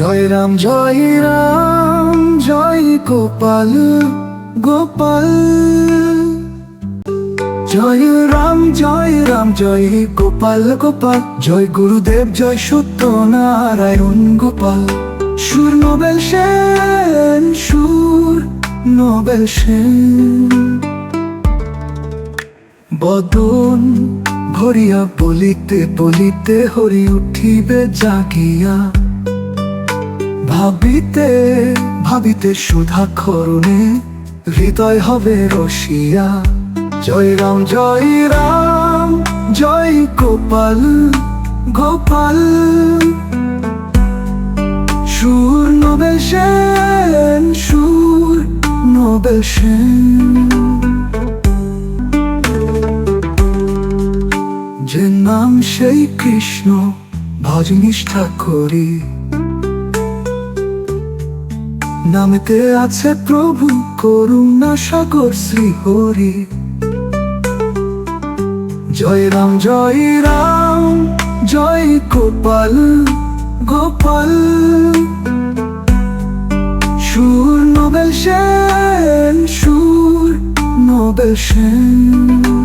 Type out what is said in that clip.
রাম জয় রাম জয় গোপাল গোপাল। জয় রাম জয় রাম জয় গোপাল গোপাল। জয় গুরুদেব, জয় সত্য নারায়ণ গোপাল। সুর নোবেল সেন, সুর নোবেল সেন। বদন ভরিয়া বলিতে বলিতে হরি উঠিবে জাগিয়া। ভাবিতে ভাবিতে সুধা খরণে হৃদয় হবে রসিয়া। জয় রাম জয় রাম, জয় গোপাল গোপাল। সুর নোবেল সেন সুর নোবেল সেন যে নাম সেই কৃষ্ণ ভজ নিষ্ঠা করি নামেতে আছে প্রভু করুণা সাগর শ্রী জয় রাম জয় রাম, জয় গোপাল গোপাল। সুর নোবেল সেন, সুর নোবেল সেন।